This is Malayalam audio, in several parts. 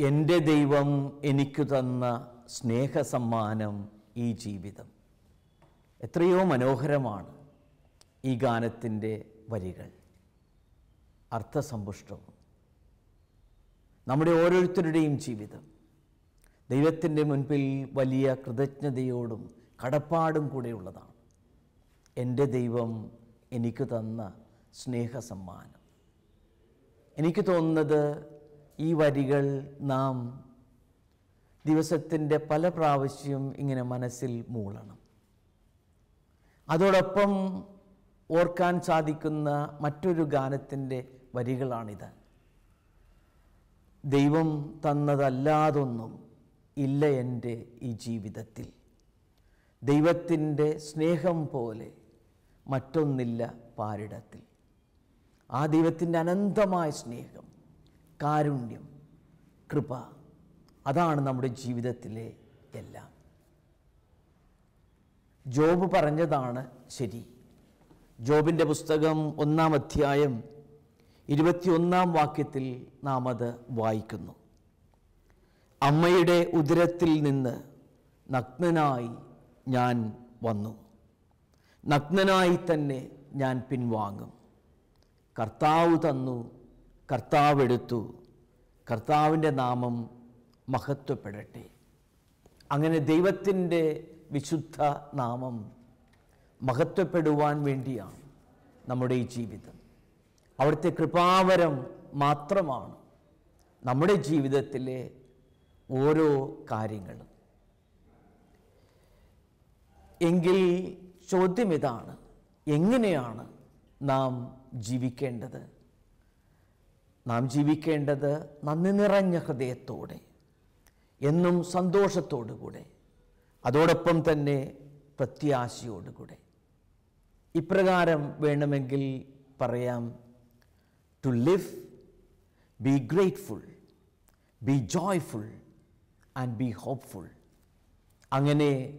എന്റെ ദൈവം എനിക്ക് തന്ന സ്നേഹസമ്മാനം ഈ ജീവിതം. എത്രയോ മനോഹരമാണ് ഈ ഗാനത്തിന്റെ വരികൾ. അർത്ഥസമ്പുഷ്ടവും നമ്മുടെ ഓരോരുത്തരുടെയും ജീവിതം. ദൈവത്തിന്റെ മുൻപിൽ വലിയ കൃതജ്ഞതയോടും കടപ്പാടും കൂടെയുള്ളതാണ്. എന്റെ ദൈവം എനിക്ക് തന്ന സ്നേഹസമ്മാനം. എനിക്ക് തോന്നുന്നത് ഈ വരികൾ നാം ദിവസത്തിന്റെ പല പ്രാവശ്യം ഇങ്ങനെ മനസ്സിൽ മൂളണം. അതോടൊപ്പം ഓർക്കാൻ സാധിക്കുന്ന മറ്റൊരു ഗാനത്തിന്റെ വരികളാണിത്. ദൈവം തന്നതല്ലാതൊന്നും ഇല്ല എന്റെ ഈ ജീവിതത്തിൽ. ദൈവത്തിന്റെ സ്നേഹം പോലെ മറ്റൊന്നില്ല പാരിടത്തിൽ. ആ ദൈവത്തിന്റെ അനന്തമായ സ്നേഹം കാരുണ്യം കൃപ അതാണ് നമ്മുടെ ജീവിതത്തിലെ എല്ലാം. ജോബ് പറഞ്ഞതാണ് ശരി. ജോബിന്റെ പുസ്തകം ഒന്നാം അധ്യായം ഇരുപത്തിയൊന്നാം വാക്യത്തിൽ നാം അത് വായിക്കുന്നു. അമ്മയുടെ ഉദരത്തിൽ നിന്ന് നഗ്നനായി ഞാൻ വന്നു. നഗ്നനായി തന്നെ ഞാൻ പിൻവാങ്ങും. കർത്താവ് തന്നു കർത്താവ് എടുത്തു. കർത്താവിന്റെ നാമം മഹത്വപ്പെടട്ടെ. അങ്ങനെ ദൈവത്തിന്റെ വിശുദ്ധ നാമം മഹത്വപ്പെടുവാൻ വേണ്ടിയാണ് നമ്മുടെ ഈ ജീവിതം. അവിടുത്തെ കൃപാവരം മാത്രമാണ് നമ്മുടെ ജീവിതത്തിലെ ഓരോ കാര്യങ്ങളും. എങ്കിൽ ചോദ്യം ഇതാണ് എങ്ങനെയാണ് നാം ജീവിക്കേണ്ടത്? നാം ജീവിക്കേണ്ടത് നന്ദി നിറഞ്ഞ ഹൃദയത്തോടെ എന്നും സന്തോഷത്തോടുകൂടെ അതോടൊപ്പം തന്നെ പ്രത്യാശയോടുകൂടെ. ഇപ്രകാരം വേണമെങ്കിൽ പറയാം to live be grateful be joyful and be hopeful അങ്ങനെ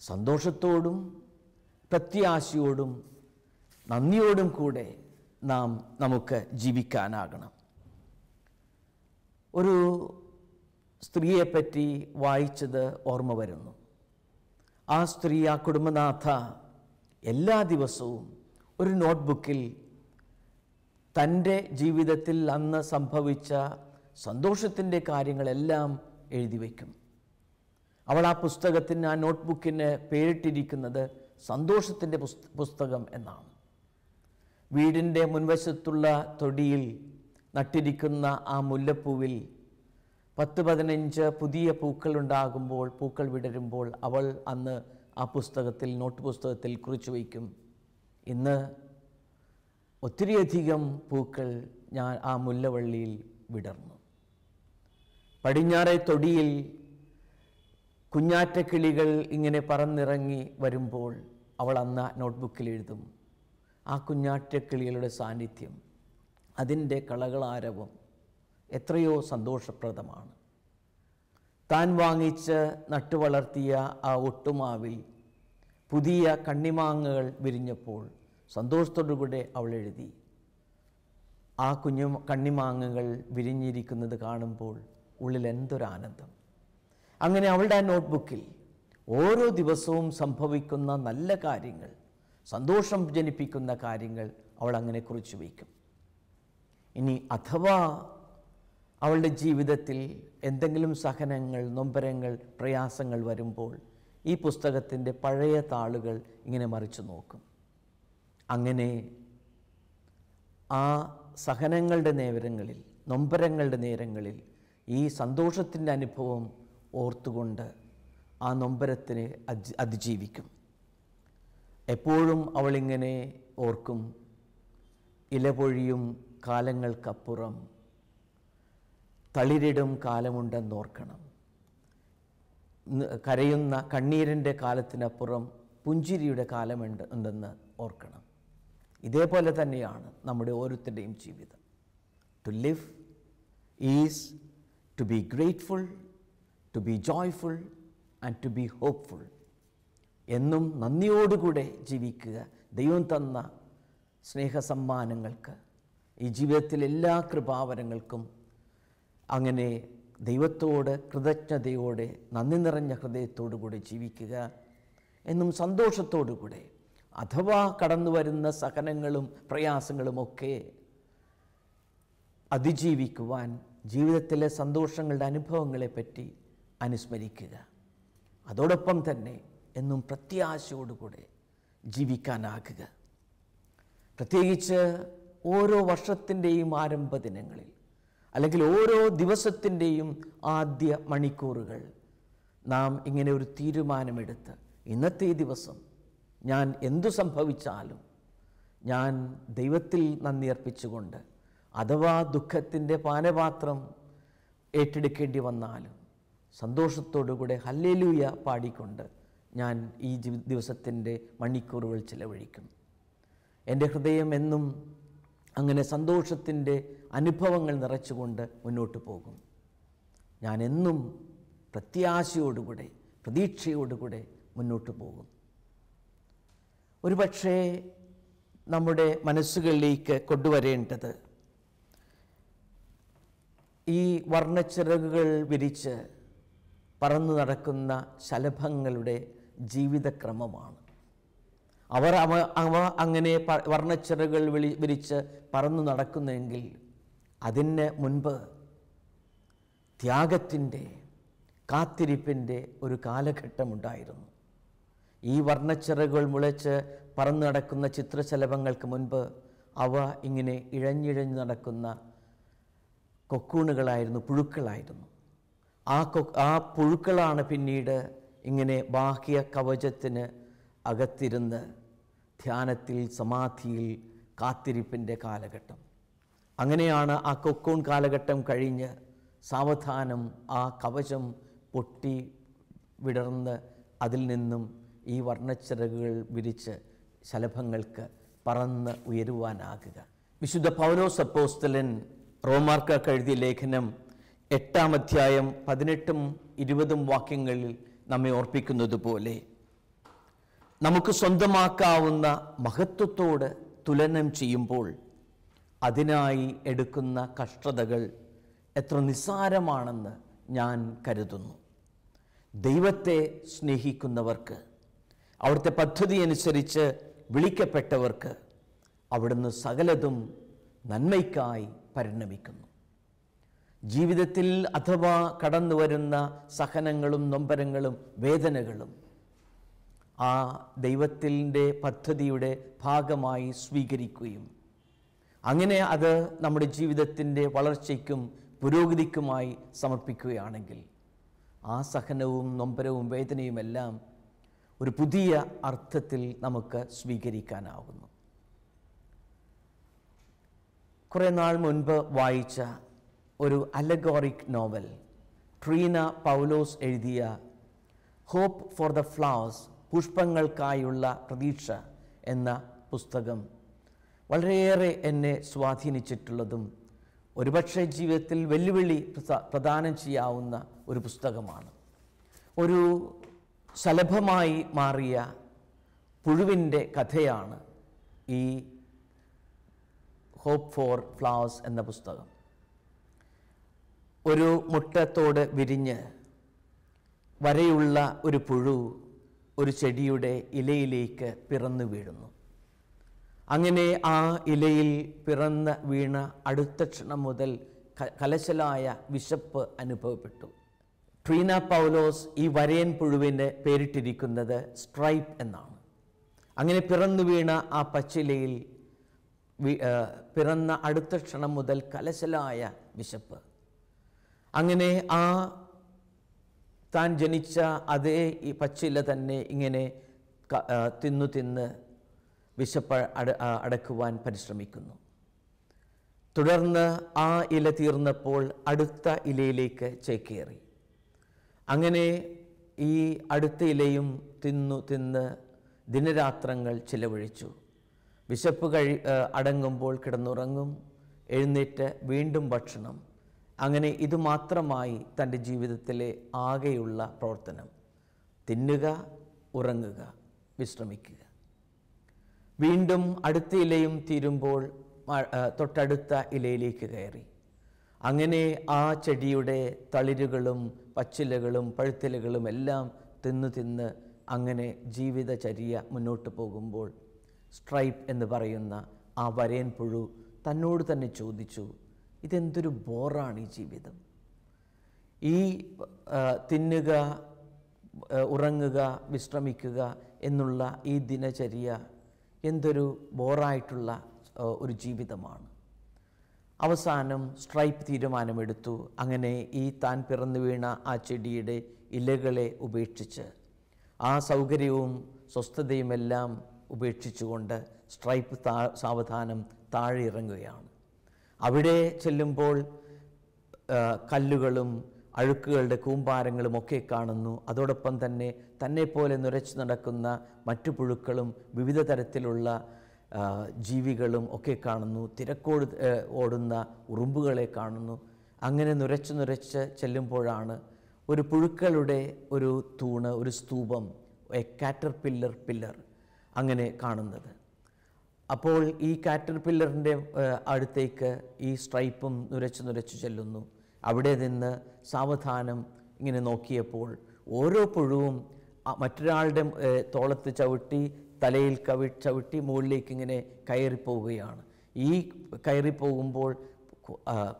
സന്തോഷത്തോടും പ്രത്യാശയോടും നന്ദിയോടും കൂടെ നാം നമുക്ക് ജീവിക്കാനാകണം. ഒരു സ്ത്രീയെപ്പറ്റി വായിച്ചത് ഓർമ്മ വരുന്നു. ആ സ്ത്രീ ആ കുടുംബനാഥ എല്ലാ ദിവസവും ഒരു നോട്ട്ബുക്കിൽ തന്റെ ജീവിതത്തിൽ അന്ന് സംഭവിച്ച സന്തോഷത്തിന്റെ കാര്യങ്ങളെല്ലാം എഴുതി വയ്ക്കും. അവൾ ആ പുസ്തകത്തിന് ആ നോട്ട്ബുക്കിന് പേരിട്ടിരിക്കുന്നത് സന്തോഷത്തിന്റെ പുസ്തകം എന്നാണ്. വീടിന്റെ മുൻവശത്തുള്ള തൊടിയിൽ നട്ടിരിക്കുന്ന ആ മുല്ലപ്പൂവിൽ പത്ത് പതിനഞ്ച് പുതിയ പൂക്കൾ ഉണ്ടാകുമ്പോൾ പൂക്കൾ വിടരുമ്പോൾ അവൾ അന്ന് ആ പുസ്തകത്തിൽ നോട്ട് പുസ്തകത്തിൽ കുറിച്ചു വയ്ക്കും. ഇന്ന് ഒത്തിരിയധികം പൂക്കൾ ഞാൻ ആ മുല്ലവള്ളിയിൽ വിടർന്നു. പടിഞ്ഞാറെ തൊടിയിൽ കുഞ്ഞാറ്റക്കിളികൾ ഇങ്ങനെ പറന്നിറങ്ങി വരുമ്പോൾ അവൾ അന്ന് നോട്ട്ബുക്കിൽ എഴുതും. ആ കുഞ്ഞാറ്റക്കിളികളുടെ സാന്നിധ്യം അതിന്റെ കളകളാരവം എത്രയോ സന്തോഷപ്രദമാണ്. താൻ വാങ്ങിച്ച് നട്ടുവളർത്തിയ ആ ഒട്ടുമാവിൽ പുതിയ കണ്ണിമാങ്ങകൾ വിരിഞ്ഞപ്പോൾ സന്തോഷത്തോടുകൂടെ അവൾ എഴുതി. ആ കുഞ്ഞു കണ്ണിമാങ്ങകൾ വിരിഞ്ഞിരിക്കുന്നത് കാണുമ്പോൾ ഉള്ളിൽ എന്തൊരാനന്ദം അങ്ങനെ അവളുടെ ആ നോട്ട്ബുക്കിൽ ഓരോ ദിവസവും സംഭവിക്കുന്ന നല്ല കാര്യങ്ങൾ സന്തോഷം ജനിപ്പിക്കുന്ന കാര്യങ്ങൾ അവൾ അങ്ങനെ കുറിച്ചു വയ്ക്കും. ഇനി അഥവാ അവളുടെ ജീവിതത്തിൽ എന്തെങ്കിലും സഹനങ്ങൾ നൊമ്പരങ്ങൾ പ്രയാസങ്ങൾ വരുമ്പോൾ ഈ പുസ്തകത്തിന്റെ പഴയ താളുകൾ ഇങ്ങനെ മറിച്ചു നോക്കും. അങ്ങനെ ആ സഹനങ്ങളുടെ നേരങ്ങളിൽ നൊമ്പരങ്ങളുടെ നേരങ്ങളിൽ ഈ സന്തോഷത്തിന്റെ അനുഭവം ഓർത്തുകൊണ്ട് ആ നൊമ്പരത്തിനെ അതിജീവിക്കും. എപ്പോഴും അവളിങ്ങനെ ഓർക്കും. ഇലപൊഴിയും കാലങ്ങൾക്കപ്പുറം തളിരിടും കാലമുണ്ടെന്നോർക്കണം. കരയുന്ന കണ്ണീരിന്റെ കാലത്തിനപ്പുറം പുഞ്ചിരിയുടെ കാലമുണ്ട് ഉണ്ടെന്ന് ഓർക്കണം. ഇതേപോലെ തന്നെയാണ് നമ്മുടെ ഓരോരുത്തരുടെയും ജീവിതം. To live is to be grateful to be joyful and to be hopeful എന്നും നന്ദിയോടുകൂടെ ജീവിക്കുക ദൈവം തന്ന സ്നേഹസമ്മാനങ്ങൾക്ക് ഈ ജീവിതത്തിലെ എല്ലാ കൃപാവരങ്ങൾക്കും അങ്ങനെ ദൈവത്തോട് കൃതജ്ഞതയോടെ നന്ദി നിറഞ്ഞ ഹൃദയത്തോടു കൂടെ ജീവിക്കുക എന്നും സന്തോഷത്തോടു കൂടെ അഥവാ കടന്നു വരുന്ന സഹനങ്ങളും പ്രയാസങ്ങളുമൊക്കെ അതിജീവിക്കുവാൻ ജീവിതത്തിലെ സന്തോഷങ്ങളുടെ അനുഭവങ്ങളെപ്പറ്റി അനുസ്മരിക്കുക. അതോടൊപ്പം തന്നെ എന്നും പ്രത്യാശയോടുകൂടെ ജീവിക്കാനാകുക. പ്രത്യേകിച്ച് ഓരോ വർഷത്തിന്റെയും ആരംഭ ദിനങ്ങളിൽ അല്ലെങ്കിൽ ഓരോ ദിവസത്തിന്റെയും ആദ്യ മണിക്കൂറുകൾ നാം ഇങ്ങനെ ഒരു തീരുമാനമെടുത്ത് ഇന്നത്തെ ഈ ദിവസം ഞാൻ എന്തു സംഭവിച്ചാലും ഞാൻ ദൈവത്തിൽ നന്ദി അർപ്പിച്ചുകൊണ്ട് അഥവാ ദുഃഖത്തിന്റെ പാനപാത്രം ഏറ്റെടുക്കേണ്ടി വന്നാലും സന്തോഷത്തോടുകൂടെ ഹല്ലേലൂയ പാടിക്കൊണ്ട് ഞാൻ ഈ ദിവസത്തിന്റെ മണിക്കൂറുകൾ ചിലവഴിക്കും. എന്റെ ഹൃദയം എന്നും അങ്ങനെ സന്തോഷത്തിന്റെ അനുഭവങ്ങൾ നിറച്ചുകൊണ്ട് മുന്നോട്ട് പോകും. ഞാൻ എന്നും പ്രത്യാശയോടുകൂടെ പ്രതീക്ഷയോടുകൂടെ മുന്നോട്ട് പോകും. ഒരുപക്ഷേ നമ്മുടെ മനസ്സുകളിലേക്ക് കൊണ്ടുവരേണ്ടത് ഈ വർണച്ചിറകുകൾ വിരിച്ച് പറന്നു നടക്കുന്ന ശലഭങ്ങളുടെ ജീവിതക്രമമാണ്. അവർ അവ അവ അങ്ങനെ വർണച്ചിറകൾ വിളി വിരിച്ച് പറന്നു നടക്കുന്നെങ്കിൽ അതിന് മുൻപ് ത്യാഗത്തിന്റെ കാത്തിരിപ്പിന്റെ ഒരു കാലഘട്ടമുണ്ടായിരുന്നു. ഈ വർണച്ചിറകുകൾ മുളച്ച് പറന്നു നടക്കുന്ന ചിത്രശലഭങ്ങൾക്ക് മുൻപ് അവ ഇങ്ങനെ ഇഴഞ്ഞിഴഞ്ഞു നടക്കുന്ന കൊക്കൂണുകളായിരുന്നു പുഴുക്കളായിരുന്നു. ആ കൊ ആ പുഴുക്കളാണ് പിന്നീട് ഇങ്ങനെ ബാഹ്യ കവചത്തിന് അകത്തിരുന്ന് ധ്യാനത്തിൽ സമാധിയിൽ കാത്തിരിപ്പിന്റെ കാലഘട്ടം. അങ്ങനെയാണ് ആ കൊക്കൂൺ കാലഘട്ടം കഴിഞ്ഞ് സാവധാനം ആ കവചം പൊട്ടി വിടർന്ന് അതിൽ നിന്നും ഈ വർണച്ചിറകുകൾ വിരിച്ച് ശലഭങ്ങൾക്ക് പറന്ന് ഉയരുവാനാകുക. വിശുദ്ധ പൗലോസ് അപ്പോസ്തലൻ റോമാർക്ക എഴുതിയ ലേഖനം എട്ടാം അധ്യായം പതിനെട്ടും ഇരുപതും വാക്യങ്ങളിൽ നമ്മെ ഓർപ്പിക്കുന്നത് പോലെ നമുക്ക് സ്വന്തമാക്കാവുന്ന മഹത്വത്തോട് തുലനം ചെയ്യുമ്പോൾ അതിനായി എടുക്കുന്ന കഷ്ടതകൾ എത്ര നിസ്സാരമാണെന്ന് ഞാൻ കരുതുന്നു. ദൈവത്തെ സ്നേഹിക്കുന്നവർക്ക് അവിടുത്തെ പദ്ധതി അനുസരിച്ച് വിളിക്കപ്പെട്ടവർക്ക് അവിടുന്ന് സകലതും നന്മയ്ക്കായി പരിണമിക്കുന്നു. ജീവിതത്തിൽ അഥവാ കടന്നു വരുന്ന സഹനങ്ങളും നൊമ്പരങ്ങളും വേദനകളും ആ ദൈവത്തിന്റെ പദ്ധതിയുടെ ഭാഗമായി സ്വീകരിക്കുകയും അങ്ങനെ അത് നമ്മുടെ ജീവിതത്തിന്റെ വളർച്ചയ്ക്കും പുരോഗതിക്കുമായി സമർപ്പിക്കുകയാണെങ്കിൽ ആ സഹനവും നൊമ്പരവും വേദനയുമെല്ലാം ഒരു പുതിയ അർത്ഥത്തിൽ നമുക്ക് സ്വീകരിക്കാനാവുന്നു. കുറേ നാൾ മുൻപ് വായിച്ച ഒരു അലഗോറിക് നോവൽ ട്രീന പൗലോസ് എഴുതിയ ഹോപ്പ് ഫോർ ദ ഫ്ലവേഴ്സ് പുഷ്പങ്ങൾക്കായുള്ള പ്രതീക്ഷ എന്ന പുസ്തകം വളരെയേറെ എന്നെ സ്വാധീനിച്ചിട്ടുള്ളതും ഒരുപക്ഷെ ജീവിതത്തിൽ വെല്ലുവിളി പ്രദാനം ചെയ്യാവുന്ന ഒരു പുസ്തകമാണ്. ഒരു ശലഭമായി മാറിയ പുഴുവിന്റെ കഥയാണ് ഈ ഹോപ്പ് ഫോർ ഫ്ലവേഴ്സ് എന്ന പുസ്തകം. ഒരു മുട്ടത്തോട് വിരിഞ്ഞ് വരെയുള്ള ഒരു പുഴു ഒരു ചെടിയുടെ ഇലയിലേക്ക് പിറന്നു വീഴുന്നു. അങ്ങനെ ആ ഇലയിൽ പിറന്ന് വീണ അടുത്ത ക്ഷണം മുതൽ കലശലായ വിശപ്പ് അനുഭവപ്പെട്ടു. ട്രീന പൗലോസ് ഈ വരയൻ പുഴുവിന് പേരിട്ടിരിക്കുന്നത് സ്ട്രൈപ്പ് എന്നാണ്. അങ്ങനെ പിറന്നു വീണ ആ പച്ചിലയിൽ പിറന്ന അടുത്ത ക്ഷണം മുതൽ കലശലായ വിശപ്പ്. അങ്ങനെ ആ താൻ ജനിച്ച അതേ ഈ പച്ചില തന്നെ ഇങ്ങനെ തിന്നു തിന്ന് വിശപ്പ് അട അടക്കുവാൻ പരിശ്രമിക്കുന്നു. തുടർന്ന് ആ ഇല തീർന്നപ്പോൾ അടുത്ത ഇലയിലേക്ക് ചേക്കേറി. അങ്ങനെ ഈ അടുത്ത ഇലയും തിന്നു തിന്ന് ദിനരാത്രങ്ങൾ ചിലവഴിച്ചു. വിശപ്പ് കഴി അടങ്ങുമ്പോൾ കിടന്നുറങ്ങും. എഴുന്നേറ്റ് വീണ്ടും ഭക്ഷണം. അങ്ങനെ ഇതുമാത്രമായി തന്റെ ജീവിതത്തിലെ ആകെയുള്ള പ്രവർത്തനം. തിന്നുക ഉറങ്ങുക വിശ്രമിക്കുക. വീണ്ടും അടുത്ത ഇലയും തീരുമ്പോൾ തൊട്ടടുത്ത ഇലയിലേക്ക് കയറി. അങ്ങനെ ആ ചെടിയുടെ തളിരുകളും പച്ചിലകളും പഴുത്തിലകളും എല്ലാം തിന്ന് തിന്ന് അങ്ങനെ ജീവിതചര്യ മുന്നോട്ട് പോകുമ്പോൾ സ്ട്രൈപ്പ് എന്ന് പറയുന്ന ആ വരയൻ പുഴു തന്നോട് തന്നെ ചോദിച്ചു ഇതെന്തൊരു ബോറാണ് ഈ ജീവിതം? ഈ തിന്നുക ഉറങ്ങുക വിശ്രമിക്കുക എന്നുള്ള ഈ ദിനചര്യ എന്തൊരു ബോറായിട്ടുള്ള ഒരു ജീവിതമാണ്. അവസാനം സ്ട്രൈപ്പ് തീരുമാനമെടുത്തു. അങ്ങനെ ഈ താൻ പിറന്നു വീണ ആ ചെടിയുടെ ഇലകളെ ഉപേക്ഷിച്ച്. ആ സൗകര്യവും സ്വസ്ഥതയുമെല്ലാം ഉപേക്ഷിച്ചുകൊണ്ട് സ്ട്രൈപ്പ് താ സാവധാനം താഴെ ഇറങ്ങുകയാണ് അവിടെ ചെല്ലുമ്പോൾ കല്ലുകളും അഴുക്കുകളുടെ കൂമ്പാരങ്ങളും ഒക്കെ കാണുന്നു. അതോടൊപ്പം തന്നെ തന്നെപ്പോലെ നുരച്ചു നടക്കുന്ന മറ്റു പുഴുക്കളും വിവിധ തരത്തിലുള്ള ജീവികളും ഒക്കെ കാണുന്നു തിരക്കോട് ഓടുന്ന ഉറുമ്പുകളെ കാണുന്നു. അങ്ങനെ നുരച്ച് നുരച്ച് ചെല്ലുമ്പോഴാണ് ഒരു പുഴുക്കളുടെ ഒരു തൂണ് ഒരു സ്തൂപം എ കാറ്റർ പില്ലർ പില്ലർ അങ്ങനെ കാണുന്നത്. അപ്പോൾ ഈ കാറ്റർ പില്ലറിന്റെ അടുത്തേക്ക് ഈ സ്ട്രൈപ്പും നുരച്ച് നുരച്ച് ചെല്ലുന്നു. അവിടെ നിന്ന് സാവധാനം ഇങ്ങനെ നോക്കിയപ്പോൾ ഓരോ പുഴുവും മറ്റൊരാളുടെ തോളത്ത് ചവിട്ടി തലയിൽ കവി ചവിട്ടി മുകളിലേക്ക് ഇങ്ങനെ കയറിപ്പോവുകയാണ്. ഈ കയറിപ്പോകുമ്പോൾ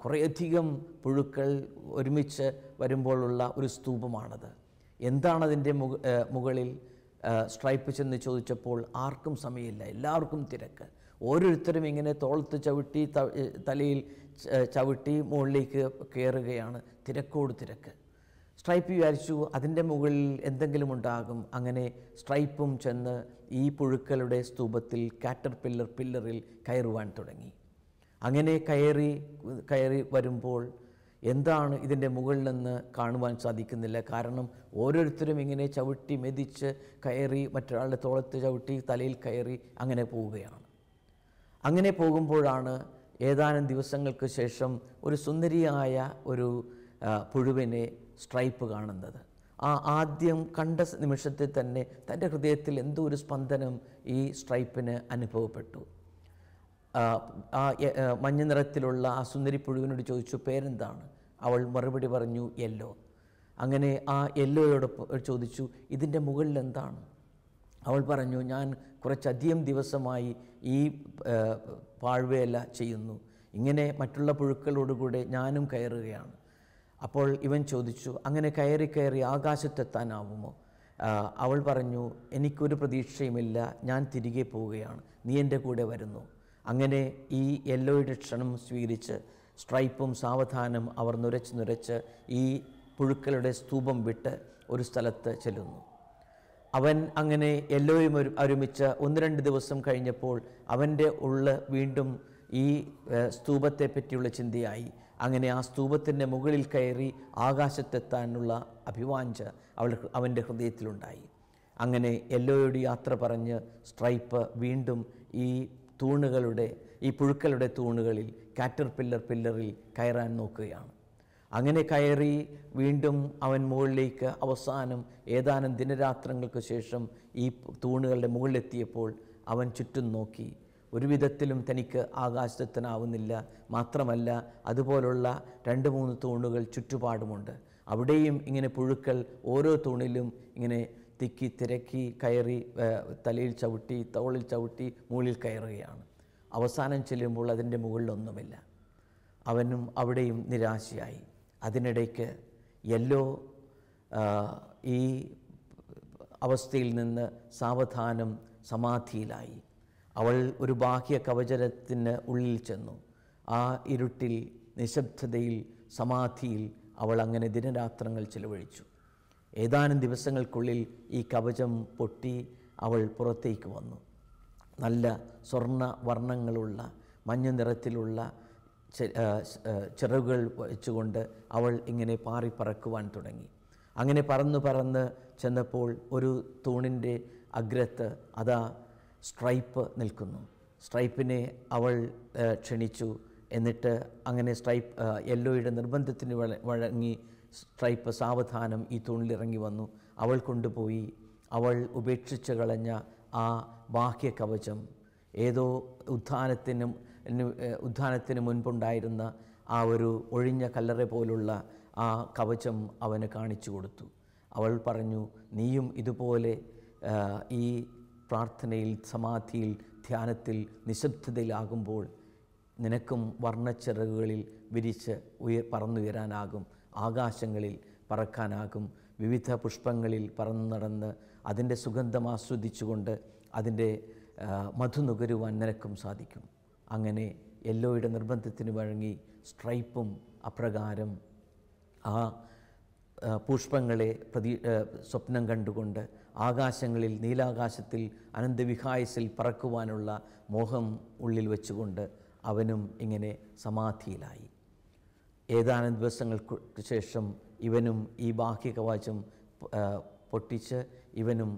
കുറേയധികം പുഴുക്കൾ ഒരുമിച്ച് വരുമ്പോഴുള്ള ഒരു സ്തൂപമാണത്. എന്താണ് അതിന്റെ മുക മുകളിൽ സ്ട്രൈപ്പ് ചെന്ന് ചോദിച്ചപ്പോൾ ആർക്കും സമയമില്ല എല്ലാവർക്കും തിരക്ക്. ഓരോരുത്തരും ഇങ്ങനെ തോളത്ത് ചവിട്ടി തലയിൽ ചവിട്ടി മുകളിലേക്ക് കയറുകയാണ്. തിരക്കോട് തിരക്ക്. സ്ട്രൈപ്പ് വിചാരിച്ചു അതിന്റെ മുകളിൽ എന്തെങ്കിലും ഉണ്ടാകും. അങ്ങനെ സ്ട്രൈപ്പും ചെന്ന് ഈ പുഴുക്കളുടെ സ്തൂപത്തിൽ കാറ്റർ പില്ലർ പില്ലറിൽ കയറുവാൻ തുടങ്ങി. അങ്ങനെ കയറി കയറി വരുമ്പോൾ എന്താണ് ഇതിന്റെ മുകളിലെന്ന് കാണുവാൻ സാധിക്കുന്നില്ല. കാരണം ഓരോരുത്തരും ഇങ്ങനെ ചവിട്ടി മെതിച്ച് കയറി മറ്റൊരാളുടെ തോളത്ത് ചവിട്ടി തലയിൽ കയറി അങ്ങനെ പോവുകയാണ്. അങ്ങനെ പോകുമ്പോഴാണ് ഏതാനും ദിവസങ്ങൾക്ക് ശേഷം ഒരു സുന്ദരിയായ ഒരു പുഴുവിനെ സ്ട്രൈപ്പ് കാണുന്നത്. ആ ആദ്യം കണ്ട നിമിഷത്തിൽ തന്നെ തന്റെ ഹൃദയത്തിൽ എന്തോ ഒരു സ്പന്ദനം ഈ സ്ട്രൈപ്പിന് അനുഭവപ്പെട്ടു. ആ, മഞ്ഞ നിറത്തിലുള്ള ആ സുന്ദരി പുഴുവിനോട് ചോദിച്ചു പേരെന്താണ്? അവൾ മറുപടി പറഞ്ഞു യെല്ലോ. അങ്ങനെ ആ യെല്ലോയോടൊപ്പം ചോദിച്ചു ഇതിന്റെ മുകളിൽ എന്താണ്? അവൾ പറഞ്ഞു ഞാൻ കുറച്ചധികം ദിവസമായി ഈ പാഴ്വയല്ല ചെയ്യുന്നു. ഇങ്ങനെ മറ്റുള്ള പുഴുക്കളോടുകൂടെ ഞാനും കയറുകയാണ്. അപ്പോൾ ഇവൻ ചോദിച്ചു അങ്ങനെ കയറി കയറി ആകാശത്തെത്താനാവുമോ? അവൾ പറഞ്ഞു എനിക്കൊരു പ്രതീക്ഷയുമില്ല ഞാൻ തിരികെ പോവുകയാണ്. നീ എന്റെ കൂടെ വരുന്നു. അങ്ങനെ ഈ യെല്ലോയുടെ ക്ഷണം സ്വീകരിച്ച് സ്ട്രൈപ്പും സാവധാനം അവർ നുരച്ച് നുരച്ച് ഈ പുഴുക്കളുടെ സ്തൂപം വിട്ട് ഒരു സ്ഥലത്ത് ചെല്ലുന്നു. അവൻ അങ്ങനെ യെല്ലോയും ഒരു ഒരുമിച്ച് ഒന്ന് രണ്ട് ദിവസം കഴിഞ്ഞപ്പോൾ അവന്റെ ഉള്ള് വീണ്ടും ഈ സ്തൂപത്തെ പറ്റിയുള്ള ചിന്തയായി. അങ്ങനെ ആ സ്തൂപത്തിന്റെ മുകളിൽ കയറി ആകാശത്തെത്താനുള്ള അഭിവാഞ്ച അവൾ അവന്റെ ഹൃദയത്തിലുണ്ടായി. അങ്ങനെ എല്ലോയോട് യാത്ര പറഞ്ഞ് സ്ട്രൈപ്പ് വീണ്ടും ഈ തൂണുകളുടെ ഈ പുഴുക്കളുടെ തൂണുകളിൽ കാറ്റർ പില്ലർ പില്ലറിൽ കയറാൻ നോക്കുകയാണ്. അങ്ങനെ കയറി വീണ്ടും അവൻ മുകളിലേക്ക് അവസാനം ഏതാനും ദിനരാത്രങ്ങൾക്ക് ശേഷം ഈ തൂണുകളുടെ മുകളിലെത്തിയപ്പോൾ അവൻ ചുറ്റും നോക്കി. ഒരു വിധത്തിലും തനിക്ക് ആകാശത്തിനാവുന്നില്ല മാത്രമല്ല അതുപോലുള്ള രണ്ട് മൂന്ന് തൂണുകൾ ചുറ്റുപാടുമുണ്ട്. അവിടെയും ഇങ്ങനെ പുഴുക്കൾ ഓരോ തൂണിലും ഇങ്ങനെ തിക്കി തിരക്കി കയറി തലയിൽ ചവിട്ടി തോളിൽ ചവിട്ടി മുകളിൽ കയറുകയാണ്. അവസാനം ചെല്ലുമ്പോൾ അതിന്റെ മുകളിലൊന്നുമില്ല. അവനും അവിടെയും നിരാശയായി. അതിനിടയ്ക്ക് യെല്ലോ ഈ അവസ്ഥയിൽ നിന്ന് സാവധാനം സമാധിയിലായി. അവൾ ഒരു ബാഹ്യ കവചരത്തിന് ഉള്ളിൽ ചെന്നു. ആ ഇരുട്ടിൽ നിശബ്ദതയിൽ സമാധിയിൽ അവൾ അങ്ങനെ ദിനരാത്രങ്ങൾ ചിലവഴിച്ചു. ഏതാനും ദിവസങ്ങൾക്കുള്ളിൽ ഈ കവചം പൊട്ടി അവൾ പുറത്തേക്ക് വന്നു. നല്ല സ്വർണ വർണങ്ങളുള്ള മഞ്ഞ നിറത്തിലുള്ള ചിറകുകൾ വെച്ചുകൊണ്ട് അവൾ ഇങ്ങനെ പാറി പറക്കുവാൻ തുടങ്ങി. അങ്ങനെ പറന്ന് പറന്ന് ചെന്നപ്പോൾ ഒരു തൂണിന്റെ അഗ്രത്ത് അതാ സ്ട്രൈപ്പ് നിൽക്കുന്നു. സ്ട്രൈപ്പിനെ അവൾ ക്ഷണിച്ചു. എന്നിട്ട് അങ്ങനെ സ്ട്രൈപ്പ് യെല്ലോയുടെ നിർബന്ധത്തിന് വഴ- വഴങ്ങി സ്ട്രൈപ്പ് സാവധാനം ഈ തൂണിലിറങ്ങി വന്നു. അവൾ കൊണ്ടുപോയി. അവൾ ഉപേക്ഷിച്ച് കളഞ്ഞ ആ ബാഹ്യ കവചം. ഏതോ ഉത്ഥാനത്തിനും ഉത്ഥാനത്തിന് മുൻപുണ്ടായിരുന്ന ആ ഒരു ഒഴിഞ്ഞ കല്ലറ പോലുള്ള ആ കവചം അവന് കാണിച്ചു കൊടുത്തു. അവൾ പറഞ്ഞു നീയും ഇതുപോലെ ഈ പ്രാർത്ഥനയിൽ സമാധിയിൽ ധ്യാനത്തിൽ നിശബ്ദതയിലാകുമ്പോൾ നിനക്കും വർണച്ചിറകുകളിൽ വിരിച്ച് ഉയർ പറന്നുയരാനാകും. ആകാശങ്ങളിൽ പറക്കാനാകും. വിവിധ പുഷ്പങ്ങളിൽ പറന്നു നടന്ന് അതിന്റെ സുഗന്ധം ആസ്വദിച്ചുകൊണ്ട് അതിന്റെ മധു നുകരുവാൻ നിനക്കും സാധിക്കും. അങ്ങനെ എല്ലോയുടെ നിർബന്ധത്തിന് വഴങ്ങി സ്ട്രൈപ്പും അപ്രകാരം ആ, പുഷ്പങ്ങളെ പ്രതി സ്വപ്നം കണ്ടുകൊണ്ട് ആകാശങ്ങളിൽ നീലാകാശത്തിൽ അനന്തവിഹായസിൽ പറക്കുവാനുള്ള മോഹം ഉള്ളിൽ വെച്ചുകൊണ്ട് അവനും ഇങ്ങനെ സമാധിയിലായി. ഏതാനും ദിവസങ്ങൾക്ക് ശേഷം ഇവനും ഈ ബാഹ്യ കവാചം പൊട്ടിച്ച് ഇവനും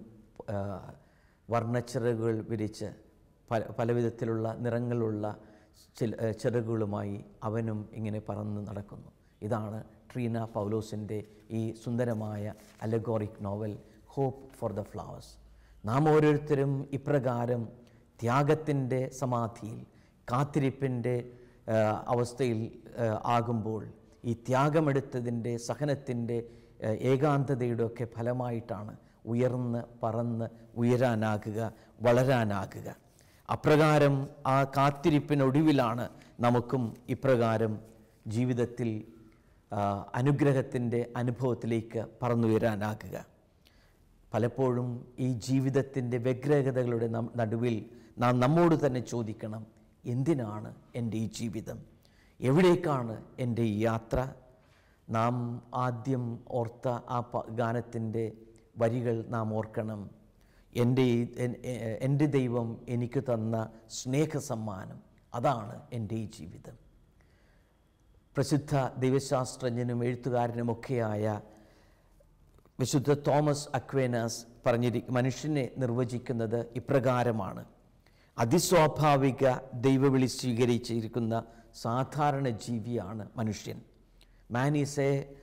വർണച്ചിറകുകൾ വിരിച്ച് പല പലവിധത്തിലുള്ള നിറങ്ങളുള്ള ചിറകുകളുമായി അവനും ഇങ്ങനെ പറന്ന് നടക്കുന്നു. ഇതാണ് ട്രീന പൗലോസിന്റെ ഈ സുന്ദരമായ allegoric novel. Hope for the flowers നാം ഓരോരുത്തരും ഇപ്രകാരം ത്യാഗത്തിന്റെ സമാധിയിൽ കാത്തിരിപ്പിന്റെ അവസ്ഥയിൽ ആകുമ്പോൾ ഈ ത്യാഗമെടുത്തതിന്റെ സഹനത്തിന്റെ ഏകാന്തതയുടെ ഒക്കെ ഫലമായിട്ടാണ് ഉയർന്ന് പറന്ന് ഉയരാനാകുക വളരാനാകുക. അപ്രകാരം ആ കാത്തിരിപ്പിനൊടുവിലാണ് നമുക്കും ഇപ്രകാരം ജീവിതത്തിൽ അനുഗ്രഹത്തിന്റെ അനുഭവത്തിലേക്ക് പറന്നുയരാനാകുക. പലപ്പോഴും ഈ ജീവിതത്തിന്റെ വ്യഗ്രഹതകളുടെ നടുവിൽ നാം നമ്മോട് തന്നെ ചോദിക്കണം എന്തിനാണ് എന്റെ ഈ ജീവിതം? എവിടേക്കാണ് എന്റെ ഈ യാത്ര? നാം ആദ്യം ഓർത്ത ആ ഗാനത്തിന്റെ വരികൾ നാം ഓർക്കണം. എന്റെ എന്റെ ദൈവം എനിക്ക് തന്ന സ്നേഹ സമ്മാനം അതാണ് എന്റെ ഈ ജീവിതം. പ്രസിദ്ധ ദൈവശാസ്ത്രജ്ഞനും എഴുത്തുകാരനുമൊക്കെയായ വിശുദ്ധ തോമസ് അക്വേനാസ് പറഞ്ഞിരി മനുഷ്യനെ നിർവചിക്കുന്നത് ഇപ്രകാരമാണ്. അതിസ്വാഭാവിക ദൈവവിളി സ്വീകരിച്ചിരിക്കുന്ന സാധാരണ ജീവിയാണ് മനുഷ്യൻ. Man is a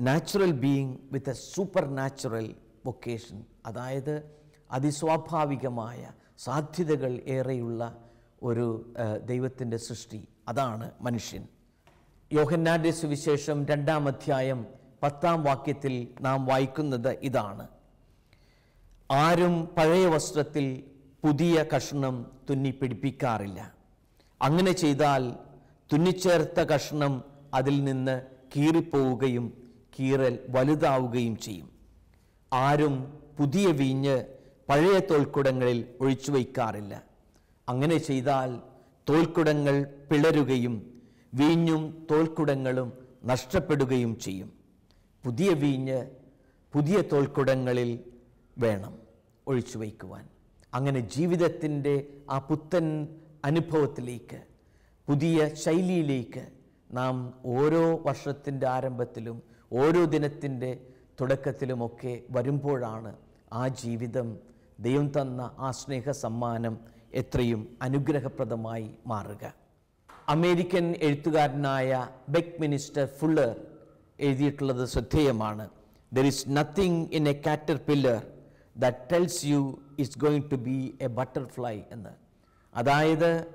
natural being with a supernatural vocation അതായത് അതിസ്വാഭാവികമായ സാധ്യതകൾ ഏറെയുള്ള ഒരു ദൈവത്തിന്റെ സൃഷ്ടി. അതാണ് മനുഷ്യൻ. യോഹന്നാന്റെ സുവിശേഷം രണ്ടാം അധ്യായം പത്താം വാക്യത്തിൽ നാം വായിക്കുന്നത് ഇതാണ്. ആരും പഴയ വസ്ത്രത്തിൽ പുതിയ കഷ്ണം തുന്നി പിടിപ്പിക്കാറില്ല. അങ്ങനെ ചെയ്താൽ തുന്നിച്ചേർത്ത കഷ്ണം അതിൽ നിന്ന് കീറിപ്പോവുകയും കീറൽ വലുതാവുകയും ചെയ്യും. ആരും പുതിയ വീഞ്ഞ് പഴയ തോൽക്കുടങ്ങളിൽ ഒഴിച്ചു വയ്ക്കാറില്ല. അങ്ങനെ ചെയ്താൽ തോൽക്കുടങ്ങൾ പിളരുകയും വീഞ്ഞും തോൽക്കുടങ്ങളും നഷ്ടപ്പെടുകയും ചെയ്യും. പുതിയ വീഞ്ഞ് പുതിയ തോൽക്കുടങ്ങളിൽ വേണം ഒഴിച്ചു വയ്ക്കുവാൻ. അങ്ങനെ ജീവിതത്തിന്റെ ആ പുത്തൻ അനുഭവത്തിലേക്ക് പുതിയ ശൈലിയിലേക്ക് നാം ഓരോ വർഷത്തിന്റെ ആരംഭത്തിലും ഓരോ ദിനത്തിന്റെ തുടക്കത്തിലുമൊക്കെ വരുമ്പോഴാണ് ആ ജീവിതം ദൈവം തന്ന ആ സ്നേഹ സമ്മാനം എത്രയും അനുഗ്രഹപ്രദമായി മാറുക. അമേരിക്കൻ എഴുത്തുകാരനായ ബെക് മിനിസ്റ്റർ ഫുള്ളർ എഴുതിയിട്ടുള്ളത് ശ്രദ്ധേയമാണ്. There is nothing in a caterpillar that tells you it's going to be a butterfly എന്ന്. അതായത്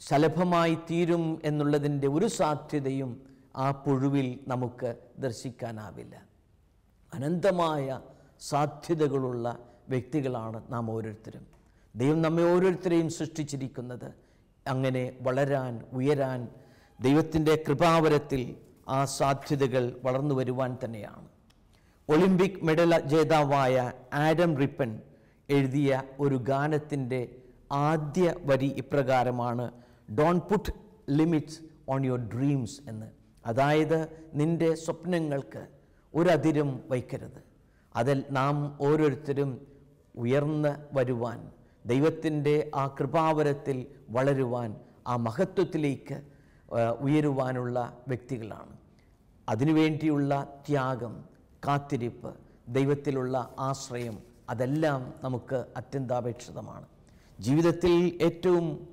ശലഭമായി തീരും എന്നുള്ളതിന്റെ ഒരു സാധ്യതയും ആ പുഴുവിൽ നമുക്ക് ദർശിക്കാനാവില്ല. അനന്തമായ സാധ്യതകളുള്ള വ്യക്തികളാണ് നാം ഓരോരുത്തരും. ദൈവം നമ്മെ ഓരോരുത്തരെയും സൃഷ്ടിച്ചിരിക്കുന്നത്. അങ്ങനെ വളരാൻ ഉയരാൻ ദൈവത്തിന്റെ കൃപാവരത്തിൽ ആ സാധ്യതകൾ വളർന്നു വരുവാൻ തന്നെയാണ്. ഒളിമ്പിക് മെഡൽ ജേതാവായ ആഡം റിപ്പൻ എഴുതിയ ഒരു ഗാനത്തിന്റെ ആദ്യ വരി ഇപ്രകാരമാണ് don't put limits on your dreams എന്ന്. അതായത് നിന്റെ സ്വപ്നങ്ങൾക്ക് ഒരതിരും വയ്ക്കരുത്. അതിൽ നാം ഓരോരുത്തരും ഉയർന്ന് വരുവാൻ ദൈവത്തിന്റെ ആ കൃപാവരത്തിൽ വളരുവാൻ ആ മഹത്വത്തിലേക്ക് ഉയരുവാനുള്ള വ്യക്തികളാണ്. അതിനുവേണ്ടിയുള്ള ത്യാഗം കാത്തിരിപ്പ് ദൈവത്തിലുള്ള ആശ്രയം അതെല്ലാം നമുക്ക് അത്യന്താപേക്ഷിതമാണ്. ജീവിതത്തിൽ ഏറ്റവും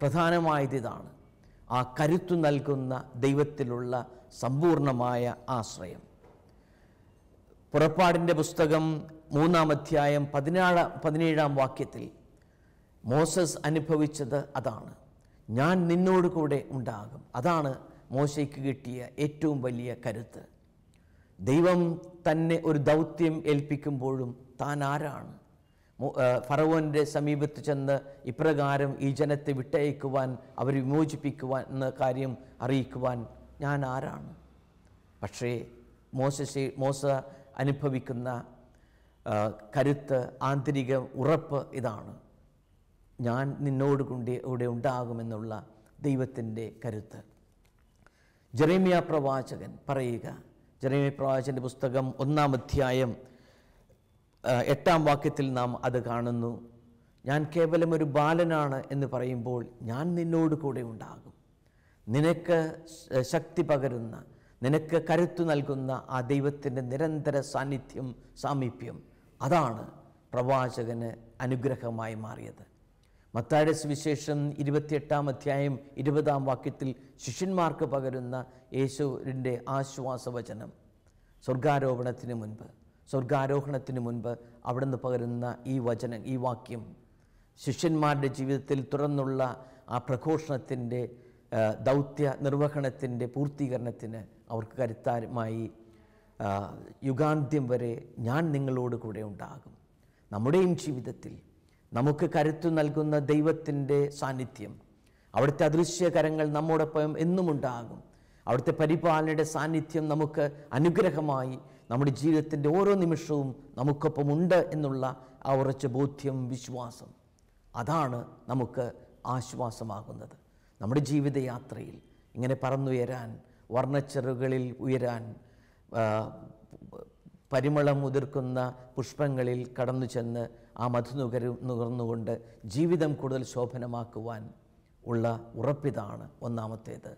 പ്രധാനമായത് ഇതാണ്. ആ കരുത്തു നൽകുന്ന ദൈവത്തിലുള്ള സമ്പൂർണമായ ആശ്രയം. പുറപ്പാടിന്റെ പുസ്തകം മൂന്നാം അധ്യായം പതിനാറ് പതിനേഴാം വാക്യത്തിൽ മോസസ് അനുഭവിച്ചത് അതാണ്. ഞാൻ നിന്നോട് കൂടെ ഉണ്ടാകും. അതാണ് മോശയ്ക്ക് കിട്ടിയ ഏറ്റവും വലിയ കരുത്ത്. ദൈവം തന്നെ ഒരു ദൗത്യം ഏൽപ്പിക്കുമ്പോഴും താൻ ആരാണ്? ഫറവോന്റെ സമീപത്ത് ചെന്ന് ഇപ്രകാരം ഈ ജനത്തെ വിട്ടയക്കുവാൻ അവരെ വിമോചിപ്പിക്കുവാൻ എന്ന കാര്യം അറിയിക്കുവാൻ ഞാൻ ആരാണ്? പക്ഷേ മോശ മോശ അനുഭവിക്കുന്ന കരുത്ത് ആന്തരിക ഉറപ്പ് ഇതാണ്. ഞാൻ നിന്നോട് കൊണ്ട് ഇവിടെ ഉണ്ടാകുമെന്നുള്ള ദൈവത്തിന്റെ കരുത്ത്. ജെറേമിയ പ്രവാചകൻ പറയുക ജെറേമിയ പ്രവാചകന്റെ പുസ്തകം ഒന്നാം അധ്യായം എട്ടാം വാക്യത്തിൽ നാം അത് കാണുന്നു. ഞാൻ കേവലം ഒരു ബാലനാണ് എന്ന് പറയുമ്പോൾ ഞാൻ നിന്നോട് കൂടെ ഉണ്ടാകും. നിനക്ക് ശക്തി പകരുന്ന നിനക്ക് കരുത്തു നൽകുന്ന ആ ദൈവത്തിന്റെ നിരന്തര സാന്നിധ്യം സാമീപ്യം അതാണ് പ്രവാചകന് അനുഗ്രഹമായി മാറിയത്. മത്തായുടെ സുവിശേഷം ഇരുപത്തിയെട്ടാം അധ്യായം ഇരുപതാം വാക്യത്തിൽ ശിഷ്യന്മാർക്ക് പകരുന്ന യേശുവിന്റെ ആശ്വാസവചനം. സ്വർഗാരോപണത്തിന് മുൻപ് സ്വർഗാരോഹണത്തിന് മുൻപ് അവിടുന്ന് പകരുന്ന ഈ വചനം ഈ വാക്യം ശിഷ്യന്മാരുടെ ജീവിതത്തിൽ തുറന്നുള്ള ആ പ്രഘോഷണത്തിന്റെ ദൗത്യ നിർവഹണത്തിന്റെ പൂർത്തീകരണത്തിന് അവർക്ക് കരുത്താരമായി യുഗാന്ത്യം വരെ ഞാൻ നിങ്ങളോട് കൂടെ ഉണ്ടാകും. നമ്മുടെയും ജീവിതത്തിൽ നമുക്ക് കരുത്തു നൽകുന്ന ദൈവത്തിന്റെ സാന്നിധ്യം. അവിടുത്തെ അദൃശ്യകരങ്ങൾ നമ്മോടൊപ്പം എന്നും ഉണ്ടാകും. അവിടുത്തെ പരിപാലനയുടെ സാന്നിധ്യം നമുക്ക് അനുഗ്രഹമായി നമ്മുടെ ജീവിതത്തിന്റെ ഓരോ നിമിഷവും നമുക്കൊപ്പമുണ്ട് എന്നുള്ള ആ ഉറച്ച ബോധ്യം വിശ്വാസം. അതാണ് നമുക്ക് ആശ്വാസമാകുന്നത്. നമ്മുടെ ജീവിതയാത്രയിൽ ഇങ്ങനെ പറന്നുയരാൻ വർണച്ചെറുകളിൽ ഉയരാൻ പരിമളം മുതിർക്കുന്ന പുഷ്പങ്ങളിൽ കടന്നു ചെന്ന് ആ മധു നുകരു നുകർന്നുകൊണ്ട് ജീവിതം കൂടുതൽ ശോഭനമാക്കുവാൻ ഉള്ള ഉറപ്പിതാണ് ഒന്നാമത്തേത്.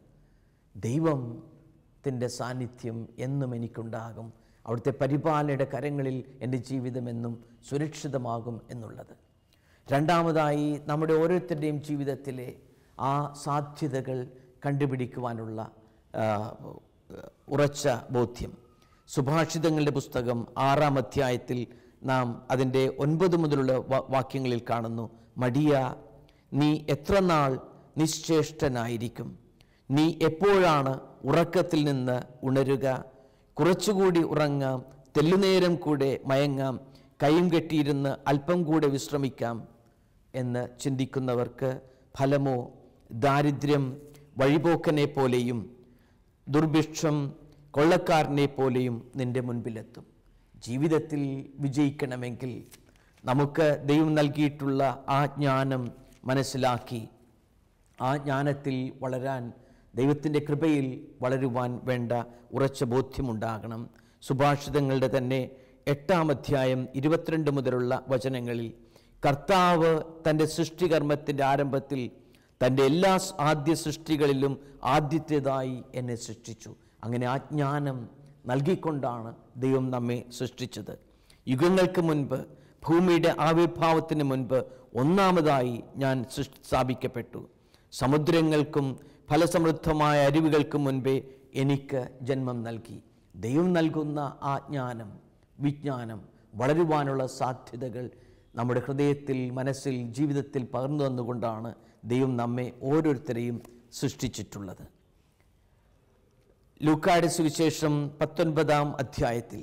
ദൈവത്തിന്റെ സാന്നിധ്യം എന്നും എനിക്കുണ്ടാകും. അവിടുത്തെ പരിപാലയുടെ കരങ്ങളിൽ എന്റെ ജീവിതമെന്നും സുരക്ഷിതമാകും എന്നുള്ളത്. രണ്ടാമതായി നമ്മുടെ ഓരോരുത്തരുടെയും ജീവിതത്തിലെ ആ സാധ്യതകൾ കണ്ടുപിടിക്കുവാനുള്ള ഉറച്ച ബോധ്യം. സുഭാഷിതങ്ങളുടെ പുസ്തകം ആറാം അധ്യായത്തിൽ നാം അതിന്റെ ഒൻപത് മുതലുള്ള വാക്യങ്ങളിൽ കാണുന്നു. മടിയ നീ എത്ര നാൾ നിശ്ചേഷ്ടനായിരിക്കും നീ എപ്പോഴാണ് ഉറക്കത്തിൽ നിന്ന് ഉണരുക? കുറച്ചുകൂടി ഉറങ്ങാം തെല്ലുനേരം കൂടെ മയങ്ങാം കൈയും കെട്ടിയിരുന്ന് അല്പം കൂടെ വിശ്രമിക്കാം എന്ന് ചിന്തിക്കുന്നവർക്ക് ഫലമോ ദാരിദ്ര്യം വഴിപോക്കനെ പോലെയും ദുർഭിക്ഷം കൊള്ളക്കാരനെ പോലെയും നിന്റെ മുൻപിലെത്തും. ജീവിതത്തിൽ വിജയിക്കണമെങ്കിൽ നമുക്ക് ദൈവം നൽകിയിട്ടുള്ള ആ ജ്ഞാനം മനസ്സിലാക്കി ആ ജ്ഞാനത്തിൽ വളരാൻ ദൈവത്തിന്റെ കൃപയിൽ വളരുവാൻ വേണ്ട ഉറച്ച ബോധ്യമുണ്ടാകണം. സുഭാഷിതങ്ങളുടെ തന്നെ എട്ടാം അധ്യായം ഇരുപത്തിരണ്ട് മുതലുള്ള വചനങ്ങളിൽ കർത്താവ് തന്റെ സൃഷ്ടികർമ്മത്തിന്റെ ആരംഭത്തിൽ തന്റെ എല്ലാ ആദ്യ സൃഷ്ടികളിലും ആദ്യത്തേതായി എന്നെ സൃഷ്ടിച്ചു. അങ്ങനെ ആ ജ്ഞാനം നൽകിക്കൊണ്ടാണ് ദൈവം നമ്മെ സൃഷ്ടിച്ചത്. യുഗങ്ങൾക്ക് മുൻപ് ഭൂമിയുടെ ആവിർഭാവത്തിന് മുൻപ് ഒന്നാമതായി ഞാൻ സ്ഥാപിക്കപ്പെട്ടു. സമുദ്രങ്ങൾക്കും ഫലസമൃദ്ധമായ അരുവികൾക്കും മുൻപേ എനിക്ക് ജന്മം നൽകി. ദൈവം നൽകുന്ന ആ ജ്ഞാനം വിജ്ഞാനം വളരുവാനുള്ള സാധ്യതകൾ നമ്മുടെ ഹൃദയത്തിൽ മനസ്സിൽ ജീവിതത്തിൽ പകർന്നു തന്നുകൊണ്ടാണ് ദൈവം നമ്മെ ഓരോരുത്തരെയും സൃഷ്ടിച്ചിട്ടുള്ളത്. ലൂക്കായുടെ സുവിശേഷം പത്തൊൻപതാം അധ്യായത്തിൽ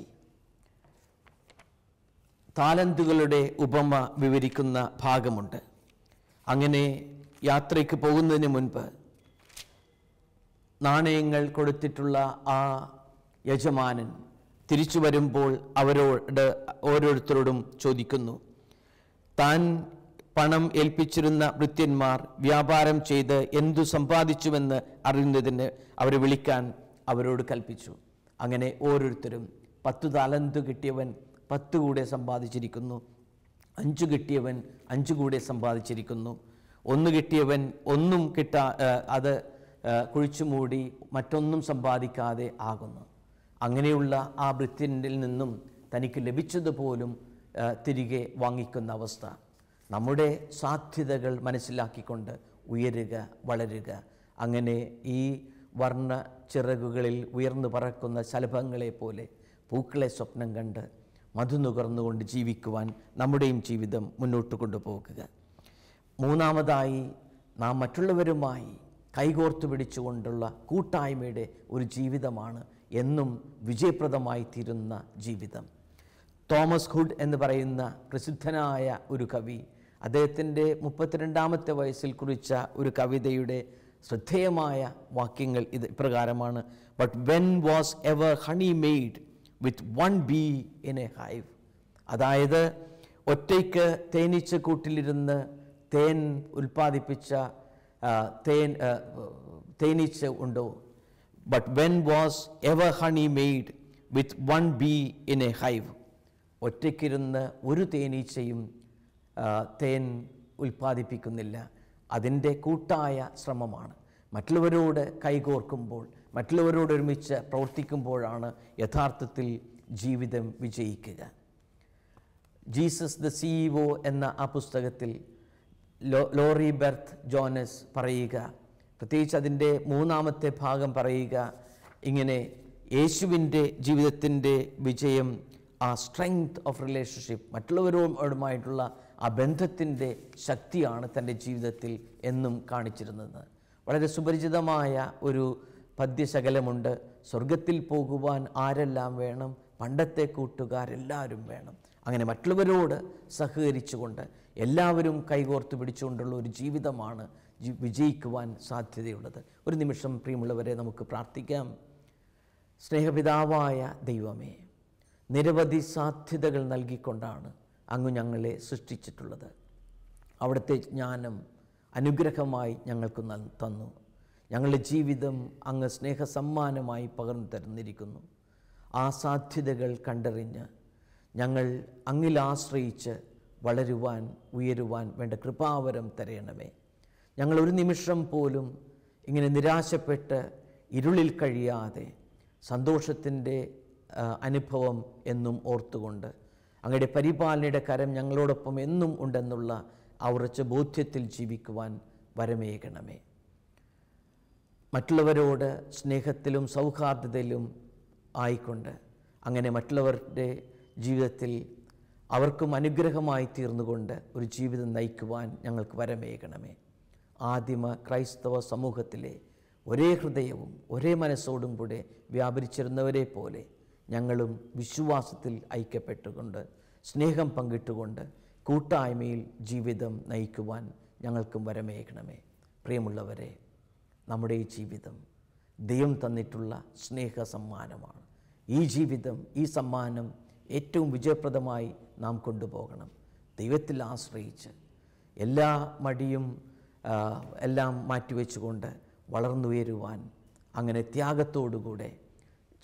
താലന്തുകളുടെ ഉപമ വിവരിക്കുന്ന ഭാഗമുണ്ട്. അങ്ങനെ യാത്രയ്ക്ക് പോകുന്നതിന് മുൻപ് നാണയങ്ങൾ കൊടുത്തിട്ടുള്ള ആ യജമാനൻ തിരിച്ചു വരുമ്പോൾ അവരോട് ഓരോരുത്തരോടും ചോദിക്കുന്നു താൻ പണം ഏൽപ്പിച്ചിരുന്ന വൃത്യന്മാർ വ്യാപാരം ചെയ്ത് എന്തു സമ്പാദിച്ചുവെന്ന് അറിയുന്നതിന് അവരെ വിളിക്കാൻ അവരോട് കൽപ്പിച്ചു. അങ്ങനെ ഓരോരുത്തരും പത്തു താലന്ത് കിട്ടിയവൻ പത്ത് കൂടെ സമ്പാദിച്ചിരിക്കുന്നു. അഞ്ചു കിട്ടിയവൻ അഞ്ചു കൂടെ സമ്പാദിച്ചിരിക്കുന്നു. ഒന്ന് കിട്ടിയവൻ ഒന്നും കിട്ടാ അത് കുഴിച്ചു മൂടി മറ്റൊന്നും സമ്പാദിക്കാതെ ആകുന്നു. അങ്ങനെയുള്ള ആ വൃത്തിന്റെ നിന്നും തനിക്ക് ലഭിച്ചതുപോലും തിരികെ വാങ്ങിക്കുന്ന അവസ്ഥ. നമ്മുടെ സാധ്യതകൾ മനസ്സിലാക്കിക്കൊണ്ട് ഉയരുക വളരുക. അങ്ങനെ ഈ വർണ ചിറകുകളിൽ ഉയർന്നു പറക്കുന്ന ശലഭങ്ങളെ പോലെ പൂക്കളെ സ്വപ്നം കണ്ട് മധു നുകർന്നുകൊണ്ട് ജീവിക്കുവാൻ നമ്മുടെയും ജീവിതം മുന്നോട്ട് കൊണ്ടുപോകുക. മൂന്നാമതായി നാം മറ്റുള്ളവരുമായി കൈകോർത്തു പിടിച്ചുകൊണ്ടുള്ള കൂട്ടായ്മയുടെ ഒരു ജീവിതമാണ് എന്നും വിജയപ്രദമായി തീരുന്ന ജീവിതം. തോമസ് ഹുഡ് എന്ന് പറയുന്ന പ്രസിദ്ധനായ ഒരു കവി അദ്ദേഹത്തിന്റെ മുപ്പത്തിരണ്ടാമത്തെ വയസ്സിൽ കുറിച്ച ഒരു കവിതയുടെ ശ്രദ്ധേയമായ വാക്യങ്ങൾ ഇത് ഇപ്രകാരമാണ്. But when was ever honey made with one bee in a hive അതായത് ഒറ്റയ്ക്ക് തേനീച്ച കൂട്ടിലിരുന്ന് തേൻ ഉൽപ്പാദിപ്പിച്ച ആ, തേൻ ആ, തേനീച്ച ഉണ്ടോ? But when was ever honey made with one bee in a hive ഒറ്റയ്ക്കിരുന്ന് ഒരു തേനീച്ചയും ആ, തേൻ ഉൽപ്പാദിപ്പിക്കുന്നില്ല. അതിന്റെ കൂട്ടായ ശ്രമമാണ്. മറ്റുള്ളവരോട് കൈകോർക്കുമ്പോൾ മറ്റുള്ളവരോട് ഒരുമിച്ച് പ്രവർത്തിക്കുമ്പോഴാണ് യഥാർത്ഥത്തിൽ ജീവിതം വിജയിക്കുക. ജീസസ് ദ സിഇഒ എന്ന ആ പുസ്തകത്തിൽ ലോറി ബെർത്ത് ജോനസ് പറയുക പ്രത്യേകിച്ച് അതിന്റെ മൂന്നാമത്തെ ഭാഗം പറയുക ഇങ്ങനെ യേശുവിന്റെ ജീവിതത്തിന്റെ വിജയം ആ സ്ട്രെങ്ത് ഓഫ് റിലേഷൻഷിപ്പ് മറ്റുള്ളവരോടുമായിട്ടുള്ള ആ ബന്ധത്തിന്റെ ശക്തിയാണ് തന്റെ ജീവിതത്തിൽ എന്നും കാണിച്ചിരുന്നത്. വളരെ സുപരിചിതമായ ഒരു പദ്യശകലമുണ്ട്. സ്വർഗത്തിൽ പോകുവാൻ ആരെല്ലാം വേണം? പണ്ടത്തെ കൂട്ടുകാരെല്ലാവരും വേണം. അങ്ങനെ മറ്റുള്ളവരോട് സഹകരിച്ചുകൊണ്ട് എല്ലാവരും കൈകോർത്ത് പിടിച്ചുകൊണ്ടുള്ള ഒരു ജീവിതമാണ് വിജയിക്കുവാൻ സാധ്യതയുള്ളത്. ഒരു നിമിഷം പ്രിയമുള്ളവരെ നമുക്ക് പ്രാർത്ഥിക്കാം. സ്നേഹപിതാവായ ദൈവമേ നിരവധി സാധ്യതകൾ നൽകിക്കൊണ്ടാണ് അങ്ങ് ഞങ്ങളെ സൃഷ്ടിച്ചിട്ടുള്ളത്. അവിടുത്തെ ജ്ഞാനം അനുഗ്രഹമായി ഞങ്ങൾക്ക് തന്നു. ഞങ്ങളുടെ ജീവിതം അങ്ങ് സ്നേഹസമ്മാനമായി പകർന്നു തരുന്നിരിക്കുന്നു ആ സാധ്യതകൾ കണ്ടറിഞ്ഞ് ഞങ്ങൾ അങ്ങിൽ ആശ്രയിച്ച് വളരുവാൻ ഉയരുവാൻ വേണ്ട കൃപാവരം തരയണമേ ഞങ്ങൾ ഒരു നിമിഷം പോലും ഇങ്ങനെ നിരാശപ്പെട്ട് ഇരുളിൽ കഴിയാതെ സന്തോഷത്തിന്റെ അനുഭവം എന്നും ഓർത്തുകൊണ്ട് അങ്ങയുടെ പരിപാലനയുടെ കരം ഞങ്ങളോടൊപ്പം എന്നും ഉണ്ടെന്നുള്ള ആ ഉറച്ച ബോധ്യത്തിൽ ജീവിക്കുവാൻ വരമേകണമേ. മറ്റുള്ളവരോട് സ്നേഹത്തിലും സൗഹാർദ്ദതയിലും ആയിക്കൊണ്ട് അങ്ങനെ മറ്റുള്ളവരുടെ ജീവിതത്തിൽ അവർക്കും അനുഗ്രഹമായി തീർന്നുകൊണ്ട് ഒരു ജീവിതം നയിക്കുവാൻ ഞങ്ങൾക്ക് വരമേകണമേ. ആദിമ ക്രൈസ്തവ സമൂഹത്തിലെ ഒരേ ഹൃദയവും ഒരേ മനസ്സോടും കൂടെ വ്യാപരിച്ചിരുന്നവരെ പോലെ ഞങ്ങളും വിശ്വാസത്തിൽ ഐക്യപ്പെട്ടുകൊണ്ട് സ്നേഹം പങ്കിട്ടുകൊണ്ട് കൂട്ടായ്മയിൽ ജീവിതം നയിക്കുവാൻ ഞങ്ങൾക്കും വരമേകണമേ. പ്രിയമുള്ളവരെ നമ്മുടെ ഈ ജീവിതം ദൈവം തന്നിട്ടുള്ള സ്നേഹ സമ്മാനമാണ് ഈ ജീവിതം ഈ സമ്മാനം ഏറ്റവും വിജയപ്രദമായി നാം കൊണ്ടുപോകണം. ദൈവത്തിൽ ആശ്രയിച്ച് എല്ലാ മടിയും എല്ലാം മാറ്റിവെച്ചുകൊണ്ട് വളർന്നുയരുവാൻ അങ്ങനെ ത്യാഗത്തോടുകൂടെ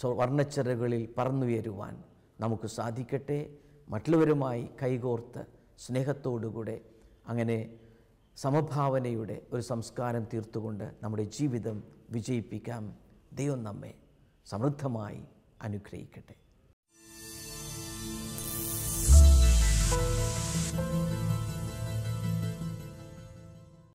വർണച്ചിറകളിൽ പറന്നുയരുവാൻ നമുക്ക് സാധിക്കട്ടെ. മറ്റുള്ളവരുമായി കൈകോർത്ത് സ്നേഹത്തോടുകൂടെ അങ്ങനെ സമഭാവനയുടെ ഒരു സംസ്കാരം തീർത്തുകൊണ്ട് നമ്മുടെ ജീവിതം വിജയിപ്പിക്കാം. ദൈവം നമ്മെ സമൃദ്ധമായി അനുഗ്രഹിക്കട്ടെ.